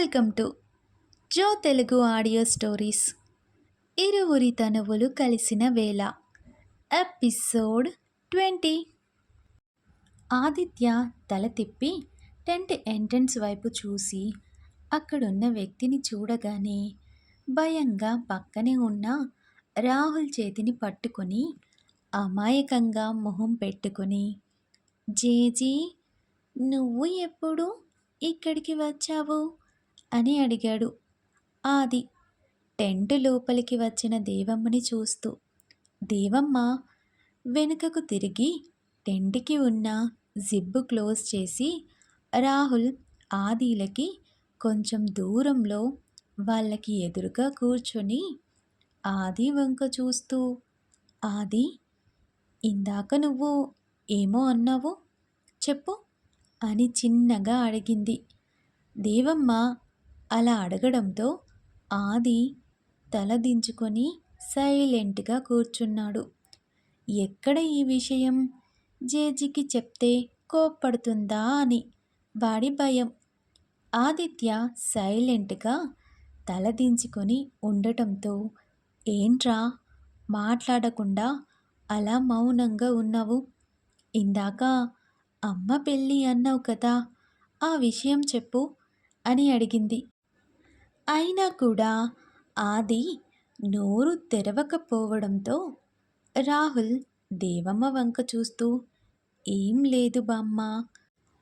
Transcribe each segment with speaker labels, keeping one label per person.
Speaker 1: Welcome to Jo Telugu audio stories. ఇరువురి తనువులు కలిసిన వేళ. Episode twenty. ఆదిత్య తల తిప్పి టెంట్ ఎంట్రన్స్ వైపు చూసి అక్కడున్న వ్యక్తిని చూడగానే భయంగా పక్కనే ఉన్న రాహుల్ చేతిని పట్టుకొని అమాయకంగా మొహం పెట్టుకొని జేజీ నువ్వు ఎప్పుడు ఇక్కడికి వచ్చావు? అని అడిగాడు. ఆది టెంట్ లోపలికి వచ్చిన దేవమ్మని చూస్తూ దేవమ్మ వెనుకకు తిరిగి టెంట్కి ఉన్న జిబ్బు క్లోజ్ చేసి రాహుల్ ఆదిలకి కొంచెం దూరంలో వాళ్ళకి ఎదురుగా కూర్చొని ఆది వంక చూస్తూ ఆది ఇందాక నువ్వు ఏమో అన్నావు? చెప్పు అని చిన్నగా అడిగింది. దేవమ్మ అలా అడగడంతో ఆది తల దించుకొని సైలెంట్గా కూర్చున్నాడు. ఎక్కడ ఈ విషయం? జేజీకి చెప్తే కోప్పడుతుందా అని వాడి భయం. ఆదిత్య సైలెంట్గా తల దించుకొని ఉండటంతో ఏంట్రా? మాట్లాడకుండా అలా మౌనంగా ఉన్నావు? ఇందాక అమ్మ పెళ్ళి అన్నావు కదా ఆ విషయం చెప్పు అని అడిగింది. అయినా కూడా ఆది నోరు తెరవకపోవడంతో రాహుల్ దేవమ్మ వంక చూస్తూ ఏం లేదు బామ్మ.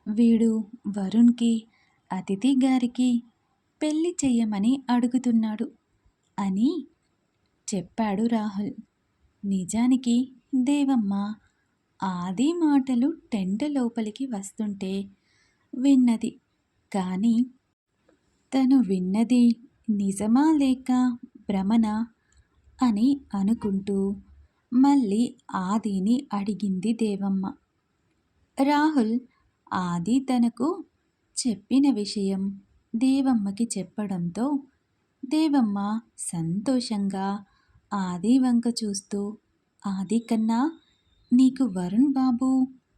Speaker 1: వీడు వరుణ్కి అతిథి గారికి పెళ్ళి చెయ్యమని అడుగుతున్నాడు అని చెప్పాడు రాహుల్. నిజానికి దేవమ్మ ఆది మాటలు టెంట్ లోపలికి వస్తుంటే విన్నది. కానీ తను విన్నది నిజమా లేక భ్రమణ అని అనుకుంటూ మళ్ళీ ఆదిని అడిగింది దేవమ్మ. రాహుల్ ఆది తనకు చెప్పిన విషయం దేవమ్మకి చెప్పడంతో దేవమ్మ సంతోషంగా ఆది వంక చూస్తూ ఆది కన్నా నీకు వరుణ్ బాబు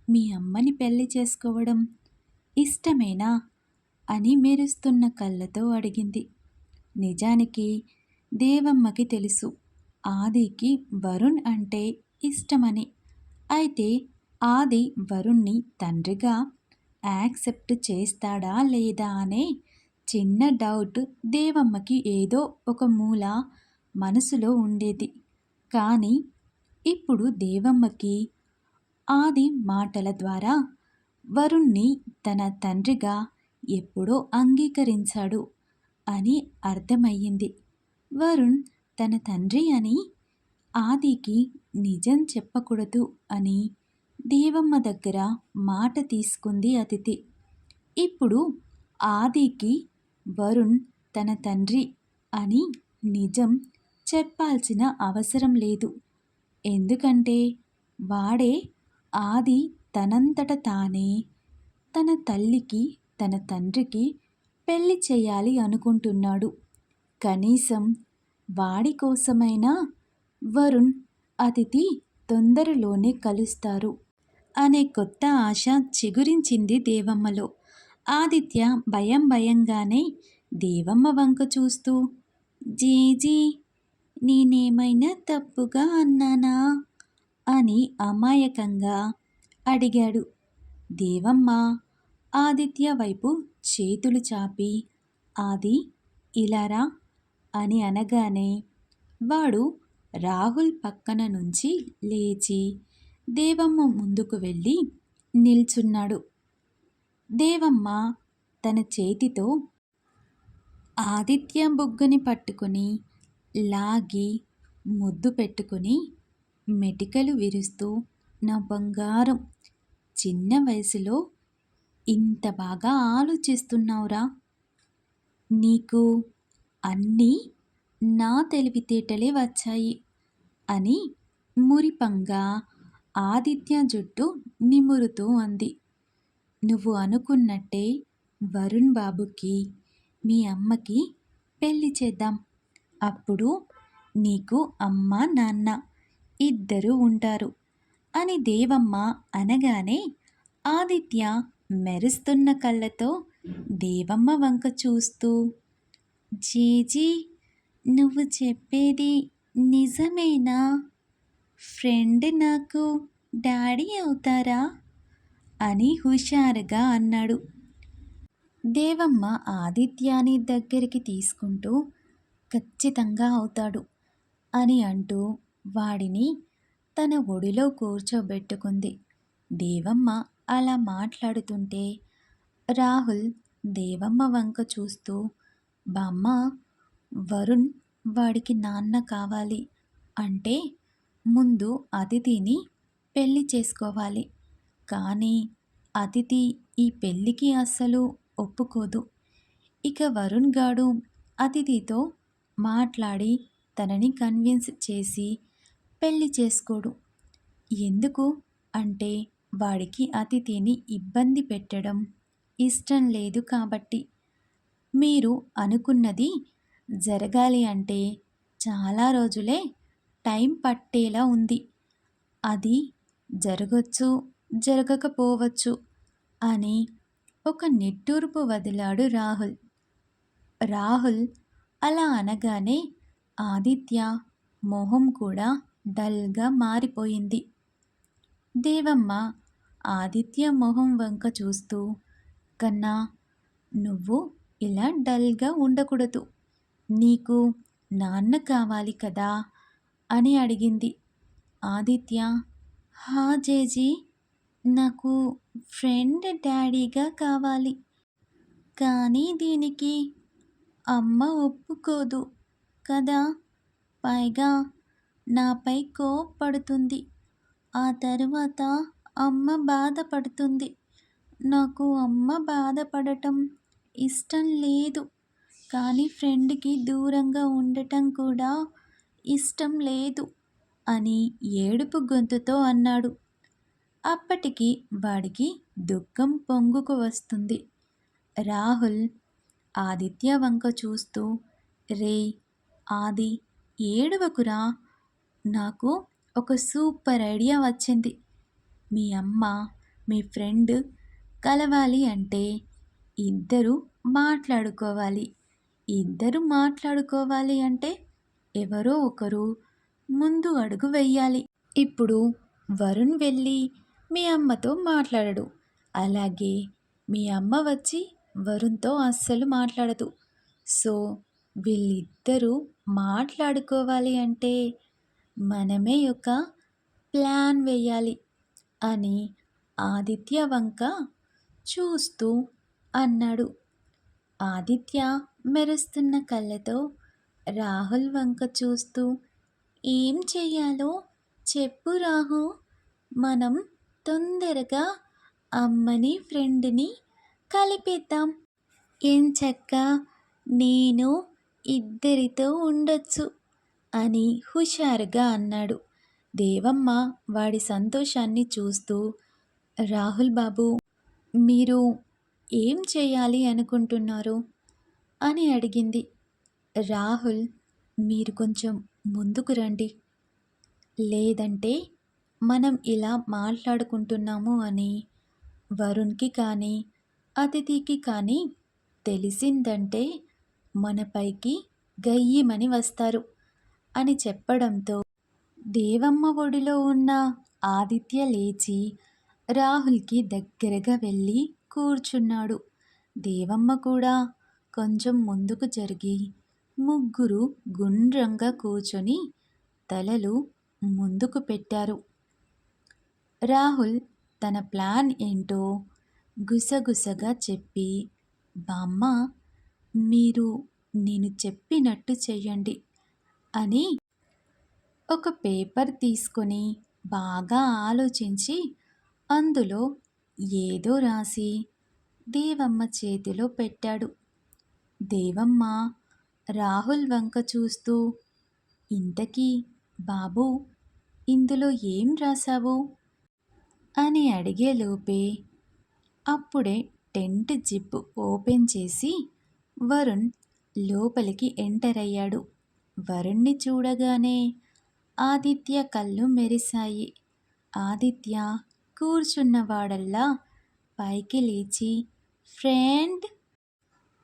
Speaker 1: మీ అమ్మని పెళ్ళి చేసుకోవడం ఇష్టమేనా? అని మెరుస్తున్న కళ్ళతో అడిగింది. నిజానికి దేవమ్మకి తెలుసు. ఆదికి వరుణ్ అంటే ఇష్టమని. అయితే ఆది వరుణ్ణి తండ్రిగా యాక్సెప్ట్ చేస్తాడా లేదా అనే చిన్న డౌట్ దేవమ్మకి ఏదో ఒక మూల మనసులో ఉండేది. కానీ ఇప్పుడు దేవమ్మకి ఆది మాటల ద్వారా వరుణ్ణి తన తండ్రిగా ఎప్పుడో అంగీకరించాడు అని అర్థమయ్యింది. వరుణ్ తన తండ్రి అని ఆదికి నిజం చెప్పకూడదు అని దేవమ్మ దగ్గర మాట తీసుకుంది అతిథి. ఇప్పుడు ఆదికి వరుణ్ తన తండ్రి అని నిజం చెప్పాల్సిన అవసరం లేదు. ఎందుకంటే వాడే ఆది తనంతట తానే తన తల్లికి తన తండ్రికి పెళ్ళి చేయాలి అనుకుంటున్నాడు. కనీసం వాడి కోసమైనా వరుణ్ అతిథి తొందరలోనే కలుస్తారు. అనే కొత్త ఆశ చిగురించింది దేవమ్మలో. ఆదిత్య భయం భయంగానే దేవమ్మ వంక చూస్తూ జీజీ నేనేమైనా తప్పుగా అన్నానా? అని అమాయకంగా అడిగాడు. దేవమ్మ ఆదిత్య వైపు చేతులు చాపి ఆది ఇలారా అని అనగానే వాడు రాహుల్ పక్కన నుంచి లేచి దేవమ్మ ముందుకు వెళ్ళి నిల్చున్నాడు. దేవమ్మ తన చేతితో ఆదిత్య బుగ్గని పట్టుకొని లాగి ముద్దు పెట్టుకొని మెటికలు విరుస్తూ నా బంగారం చిన్న వయసులో ఇంత బాగా ఆలోచిస్తున్నావురా. నీకు అన్నీ నా తెలివితేటలే వచ్చాయి అని మురిపంగా ఆదిత్య జుట్టు నిమురుతూ అంది. నువ్వు అనుకున్నట్టే వరుణ్ బాబుకి మీ అమ్మకి పెళ్ళి చేద్దాం. అప్పుడు నీకు అమ్మ నాన్న ఇద్దరూ ఉంటారు అని దేవమ్మ అనగానే ఆదిత్య మెరుస్తున్న కళ్ళతో దేవమ్మ వంక చూస్తూ జేజీ నువ్వు చెప్పేది నిజమేనా? ఫ్రెండ్ నాకు డాడీ అవుతారా? అని హుషారుగా అన్నాడు. దేవమ్మ ఆదిత్యాని దగ్గరికి తీసుకుంటూ ఖచ్చితంగా అవుతాడు అని అంటూ వాడిని తన ఒడిలో కూర్చోబెట్టుకుంది. దేవమ్మ అలా మాట్లాడుతుంటే రాహుల్ దేవమ్మ వంక చూస్తూ బామ్మ వరుణ్ వాడికి నాన్న కావాలి. అంటే ముందు అతిథిని పెళ్ళి చేసుకోవాలి. కానీ అతిథి ఈ పెళ్ళికి అస్సలు ఒప్పుకోదు. ఇక వరుణ్ గాడు అతిథితో మాట్లాడి తనని కన్విన్స్ చేసి పెళ్ళి చేసుకోడు. ఎందుకు? అంటే వాడికి అతిథిని ఇబ్బంది పెట్టడం ఇష్టం లేదు కాబట్టి. మీరు అనుకున్నది జరగాలి అంటే చాలా రోజులే టైం పట్టేలా ఉంది. అది జరగచ్చు జరగకపోవచ్చు అని ఒక నిట్టూర్పు వదిలాడు రాహుల్. రాహుల్ అలా అనగానే ఆదిత్య మొహం కూడా డల్గా మారిపోయింది. దేవమ్మ ఆదిత్య మొహం వంక చూస్తూ కన్నా నువ్వు ఇలా డల్గా ఉండకూడదు. నీకు నాన్న కావాలి కదా? అని అడిగింది. ఆదిత్య హా జేజీ నాకు ఫ్రెండ్ డాడీగా కావాలి. కానీ దీనికి అమ్మ ఒప్పుకోదు కదా? పైగా నాపై కోప్పడుతుంది ఆ తరువాత అమ్మ బాధపడుతుంది. నాకు అమ్మ బాధపడటం ఇష్టం లేదు. కానీ ఫ్రెండ్కి దూరంగా ఉండటం కూడా ఇష్టం లేదు అని ఏడుపు గొంతుతో అన్నాడు. అప్పటికి వాడికి దుఃఖం పొంగుకు వస్తుంది. రాహుల్ ఆదిత్య వంక చూస్తూ రే ఆది ఏడవకురా? నాకు ఒక సూపర్ ఐడియా వచ్చింది. మీ అమ్మ మీ ఫ్రెండ్ కలవాలి అంటే ఇద్దరు మాట్లాడుకోవాలి. ఇద్దరు మాట్లాడుకోవాలి అంటే ఎవరో ఒకరు ముందు అడుగు వెయ్యాలి ఇప్పుడు వరుణ్ వెళ్ళి మీ అమ్మతో మాట్లాడడు. అలాగే మీ అమ్మ వచ్చి వరుణ్తో అస్సలు మాట్లాడదు. సో వీళ్ళిద్దరూ మాట్లాడుకోవాలి అంటే మనమే ఒక ప్లాన్ వేయాలి. అని ఆదిత్య వంక చూస్తూ అన్నాడు. ఆదిత్య మెరుస్తున్న కళ్ళతో రాహుల్ వంక చూస్తూ ఏం చెయ్యాలో చెప్పు రాహు. మనం తొందరగా అమ్మని ఫ్రెండ్ని కలిపేద్దాం. ఏం చక్క? నేను ఇద్దరితో ఉండొచ్చు అని హుషారుగా అన్నాడు. దేవమ్మ వాడి సంతోషాన్ని చూస్తూ రాహుల్ బాబు మీరు ఏం చేయాలి అనుకుంటున్నారు? అని అడిగింది. రాహుల్ మీరు కొంచెం ముందుకు రండి. లేదంటే మనం ఇలా మాట్లాడుకుంటున్నాము అని వరుణ్కి కానీ అతిథికి కానీ తెలిసిందంటే మనపైకి గయ్యమని వస్తారు అని చెప్పడంతో దేవమ్మ ఒడిలో ఉన్న ఆదిత్య లేచి రాహుల్కి దగ్గరగా వెళ్ళి కూర్చున్నాడు. దేవమ్మ కూడా కొంచెం ముందుకు జరిగి ముగ్గురు గుండ్రంగా కూర్చొని తలలు ముందుకు పెట్టారు. రాహుల్ తన ప్లాన్ ఏంటో గుసగుసగా చెప్పి బామ్మ మీరు నేను చెప్పినట్టు చెయ్యండి అని ఒక పేపర్ తీసుకొని బాగా ఆలోచించి అందులో ఏదో రాసి దేవమ్మ చేతిలో పెట్టాడు. దేవమ్మ రాహుల్ వంక చూస్తూ ఇంతకీ బాబు ఇందులో ఏం రాశావు? అని అడిగేలోపే అప్పుడే టెంట్ జిప్ ఓపెన్ చేసి వరుణ్ లోపలికి ఎంటర్ అయ్యాడు. వరుణ్ణి చూడగానే ఆదిత్య కళ్ళు మెరిశాయి. ఆదిత్య కూర్చున్నవాడల్లా పైకి లేచి ఫ్రెండ్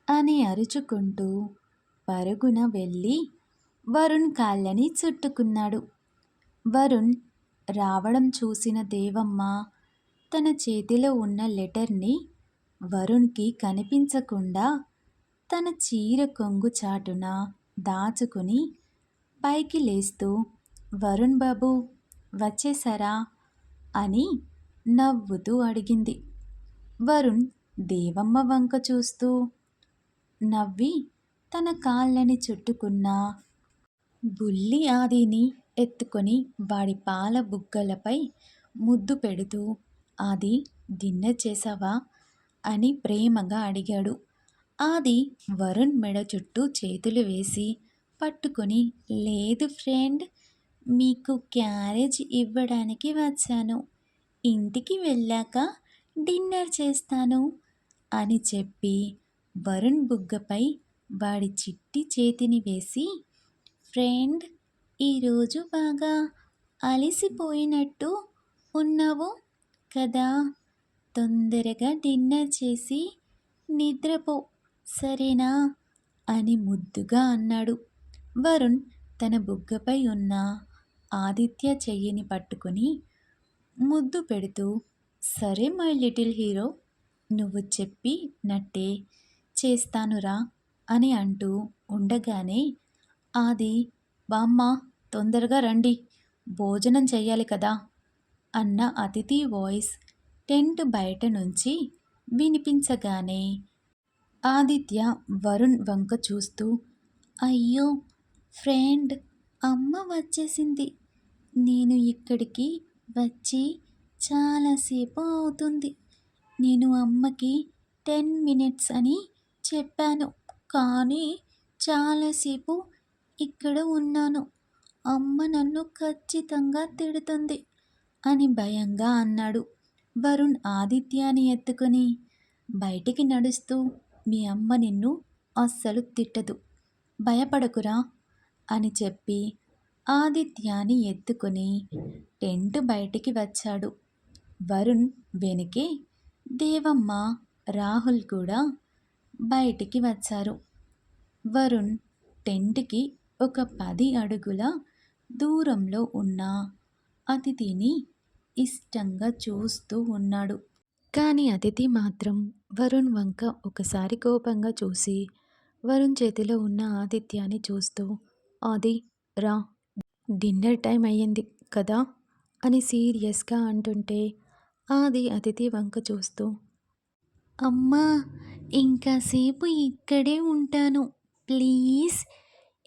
Speaker 1: అని అరుచుకుంటూ పరుగున వెళ్ళి వరుణ్ కాళ్ళని చుట్టుకున్నాడు. వరుణ్ రావడం చూసిన దేవమ్మ తన చేతిలో ఉన్న లెటర్ని వరుణ్కి కనిపించకుండా తన చీర కొంగు చాటున దాచుకుని పైకి లేస్తూ వరుణ్ బాబు వచ్చేసారా అని నవ్వుతూ అడిగింది. వరుణ్ దేవమ్మ వంక చూస్తూ నవ్వి తన కాళ్ళని చుట్టుకున్న బుల్లి ఆదిని ఎత్తుకొని వాడి పాల బుగ్గలపై ముద్దు పెడుతూ ఆది డిన్నర్ చేసావా అని ప్రేమగా అడిగాడు. ఆది వరుణ్ మెడ చుట్టూ చేతులు వేసి పట్టుకొని లేదు ఫ్రెండ్ మీకు క్యారేజ్ ఇవ్వడానికి వచ్చాను. ఇంటికి వెళ్ళాక డిన్నర్ చేస్తాను అని చెప్పి వరుణ్ బుగ్గపై వాడి చిట్టి చేతిని వేసి ఫ్రెండ్ ఈరోజు బాగా అలసిపోయినట్టు ఉన్నావు కదా. తొందరగా డిన్నర్ చేసి నిద్రపో సరేనా అని ముద్దుగా అన్నాడు. వరుణ్ తన బుగ్గపై ఉన్న ఆదిత్య చెయ్యిని పట్టుకుని ముద్దు పెడుతూ సరే మై లిటిల్ హీరో నువ్వు చెప్పి నట్టే చేస్తానురా అని అంటూ ఉండగానే ఆది బామ్మ తొందరగా రండి భోజనం చెయ్యాలి కదా అన్న అతిథి వాయిస్ టెంట్ బయట నుంచి వినిపించగానే ఆదిత్య వరుణ్ వంక చూస్తూ అయ్యో ఫ్రెండ్ అమ్మ వచ్చేసింది. నేను ఇక్కడికి వచ్చి చాలాసేపు అవుతుంది. నేను అమ్మకి టెన్ మినిట్స్ అని చెప్పాను. కానీ చాలాసేపు ఇక్కడ ఉన్నాను. అమ్మ నన్ను ఖచ్చితంగా తిడుతుంది అని భయంగా అన్నాడు వరుణ్ ఆదిత్యాని ఎత్తుకొని. బయటికి నడుస్తూ మీ అమ్మ నిన్ను అస్సలు తిట్టదు. భయపడకురా అని చెప్పి ఆదిత్యాని ఎత్తుకొని టెంట్ బయటికి వచ్చాడు. వరుణ్ వెనుకే దేవమ్మ రాహుల్ కూడా బయటికి వచ్చారు. వరుణ్ టెంట్కి ఒక పది అడుగుల దూరంలో ఉన్న అతిథిని ఇష్టంగా చూస్తూ ఉన్నాడు. కానీ అతిథి మాత్రం వరుణ్ వంక ఒకసారి కోపంగా చూసి వరుణ్ చేతిలో ఉన్న ఆదిత్యాన్ని చూస్తూ ఆది రా డిన్నర్ టైం అయ్యింది కదా అని సీరియస్గా అంటుంటే ఆది అతిథి వంక చూస్తూ అమ్మా ఇంకాసేపు ఇక్కడే ఉంటాను. ప్లీజ్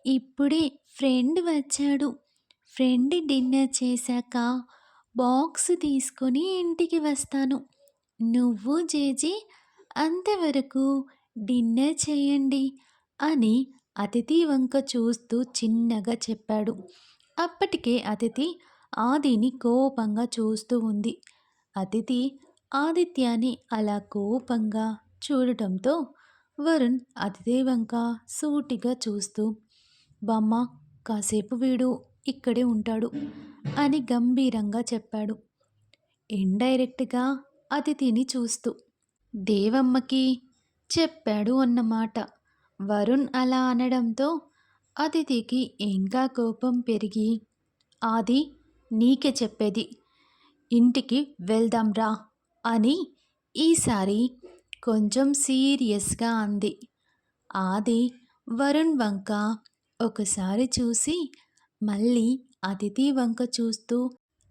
Speaker 1: ఇప్పుడే ఫ్రెండ్ వచ్చాడు. ఫ్రెండ్ డిన్నర్ చేశాక బాక్స్ తీసుకొని ఇంటికి వస్తాను. నువ్వు జేజీ అంతవరకు డిన్నర్ చేయండి అని అతిథి వంక చూస్తూ చిన్నగా చెప్పాడు. అప్పటికే అతిథి ఆదిని కోపంగా చూస్తూ ఉంది. అతిథి ఆదిత్యాన్ని అలా కోపంగా చూడటంతో వరుణ్ అతిథి వంక సూటిగా చూస్తూ బామ్మ కాసేపు వీడు ఇక్కడే ఉంటాడు అని గంభీరంగా చెప్పాడు. ఇండైరెక్ట్గా అతిథిని చూస్తూ దేవమ్మకి చెప్పాడు అన్నమాట. వరుణ్ అలా అనడంతో అతిథికి ఇంకా కోపం పెరిగి ఆది నీకే చెప్పేది. ఇంటికి వెళ్దాం రా అని ఈసారి కొంచెం సీరియస్గా అంది. ఆది వరుణ్ వంక ఒకసారి చూసి మళ్ళీ అతిథి వంక చూస్తూ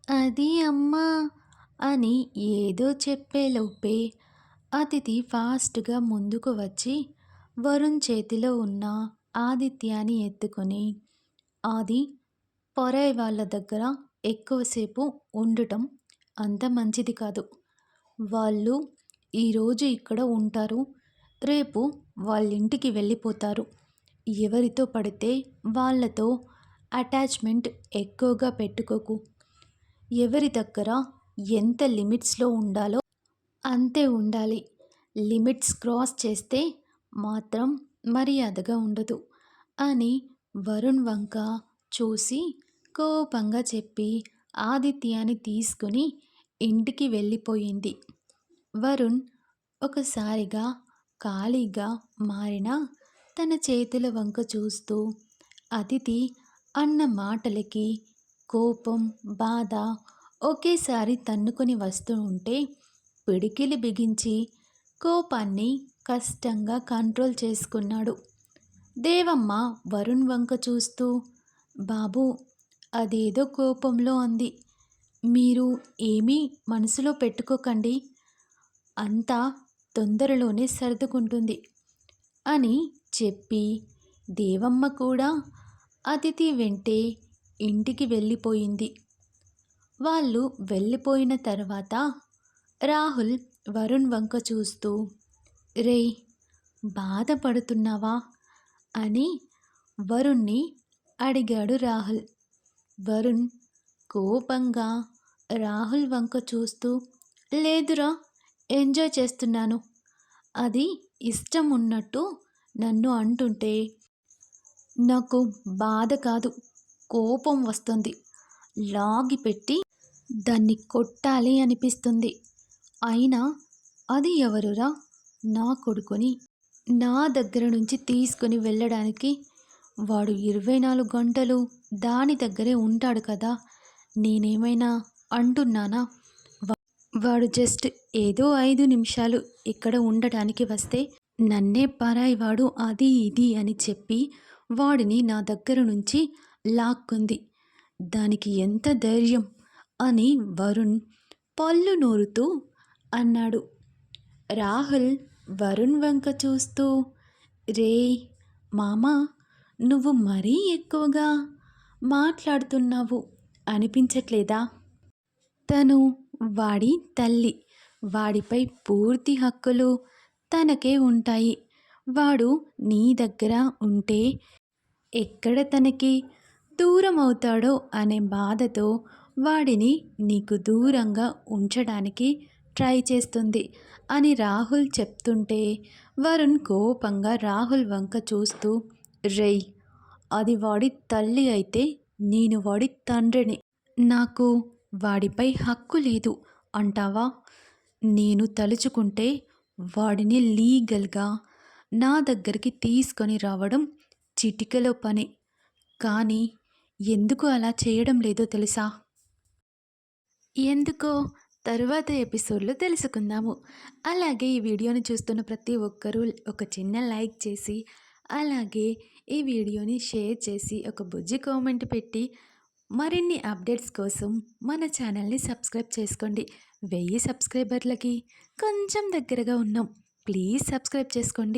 Speaker 1: అది అమ్మా అని ఏదో చెప్పేలోపే అతిథి ఫాస్ట్గా ముందుకు వచ్చి వరుణ్ చేతిలో ఉన్న ఆదిత్యాన్ని ఎత్తుకొని ఆది పొరై వాళ్ళ దగ్గర ఎక్కువసేపు ఉండటం అంత మంచిది కాదు. వాళ్ళు ఈరోజు ఇక్కడ ఉంటారు. రేపు వాళ్ళ ఇంటికి వెళ్ళిపోతారు. ఎవరితో పడితే వాళ్ళతో అటాచ్మెంట్ ఎక్కువగా పెట్టుకోకు. ఎవరి దగ్గర ఎంత లిమిట్స్లో ఉండాలో అంతే ఉండాలి. లిమిట్స్ క్రాస్ చేస్తే మాత్రం మర్యాదగా ఉండదు అని వరుణ్ వంక చూసి కోపంగా చెప్పి ఆదిత్యాన్ని తీసుకుని ఇంటికి వెళ్ళిపోయింది. వరుణ్ ఒకసారిగా ఖాళీగా మారిన తన చేతుల వంక చూస్తూ అతిథి అన్న మాటలకి కోపం బాధ ఒకేసారి తన్నుకొని వస్తూ ఉంటే పిడికిలి బిగించి కోపాన్ని కష్టంగా కంట్రోల్ చేసుకున్నాడు. దేవమ్మ వరుణ్ వంక చూస్తూ బాబు అదేదో కోపంలో అంది మీరు ఏమీ మనసులో పెట్టుకోకండి. అంతా తొందరలోనే సర్దుకుంటుంది అని చెప్పి దేవమ్మ కూడా అతిథి వెంటే ఇంటికి వెళ్ళిపోయింది. వాళ్ళు వెళ్ళిపోయిన తర్వాత రాహుల్ వరుణ్ వంక చూస్తూ రేయ్ బాధపడుతున్నావా? అని వరుణ్ణి అడిగాడు రాహుల్. వరుణ్ కోపంగా రాహుల్ వంక చూస్తూ లేదురా ఎంజాయ్ చేస్తున్నాను. అది ఇష్టం ఉన్నట్టు నన్ను అంటుంటే నాకు బాధ కాదు కోపం వస్తుంది. లాగి పెట్టి దాన్ని కొట్టాలి అనిపిస్తుంది. అయినా అది ఎవరురా? నా కొడుకుని నా దగ్గర నుంచి తీసుకుని వెళ్ళడానికి వాడు ఇరవై నాలుగు గంటలు దాని దగ్గరే ఉంటాడు కదా. నేనేమైనా అంటున్నానా? వాడు జస్ట్ ఏదో ఐదు నిమిషాలు ఇక్కడ ఉండటానికి వస్తే నన్నే పరాయి వాడు అది ఇది అని చెప్పి వాడిని నా దగ్గర నుంచి లాక్కుంది. దానికి ఎంత ధైర్యం అని వరుణ్ పళ్ళు నూరుతూ అన్నాడు. రాహుల్ వరుణ్ వంక చూస్తూ రే మామా నువ్వు మరీ ఎక్కువగా మాట్లాడుతున్నావు అనిపించట్లేదా? తను వాడి తల్లి వాడిపై పూర్తి హక్కులు తనకే ఉంటాయి. వాడు నీ దగ్గర ఉంటే ఎక్కడ తనకి దూరం అవుతాడో అనే బాధతో వాడిని నీకు దూరంగా ఉంచడానికి ట్రై చేస్తుంది అని రాహుల్ చెప్తుంటే వరుణ్ కోపంగా రాహుల్ వంక చూస్తూ రేయ్ అది వాడి తల్లి అయితే నేను వాడి తండ్రిని. నాకు వాడిపై హక్కు లేదు అంటావా? నేను తలుచుకుంటే వాడిని లీగల్గా నా దగ్గరికి తీసుకొని రావడం చిటికలో పని. కానీ ఎందుకు అలా చేయడం లేదో తెలుసా? ఎందుకో? తరువాత ఎపిసోడ్లో తెలుసుకుందాము. అలాగే ఈ వీడియోని చూస్తున్న ప్రతి ఒక్కరూ ఒక చిన్న లైక్ చేసి అలాగే ఈ వీడియోని షేర్ చేసి ఒక బుజ్జి కామెంట్ పెట్టి మరిన్ని అప్డేట్స్ కోసం మన ఛానల్ని సబ్స్క్రైబ్ చేసుకోండి. వెయ్యి సబ్స్క్రైబర్లకి కొంచెం దగ్గరగా ఉన్నాం. ప్లీజ్ సబ్స్క్రైబ్ చేసుకోండి.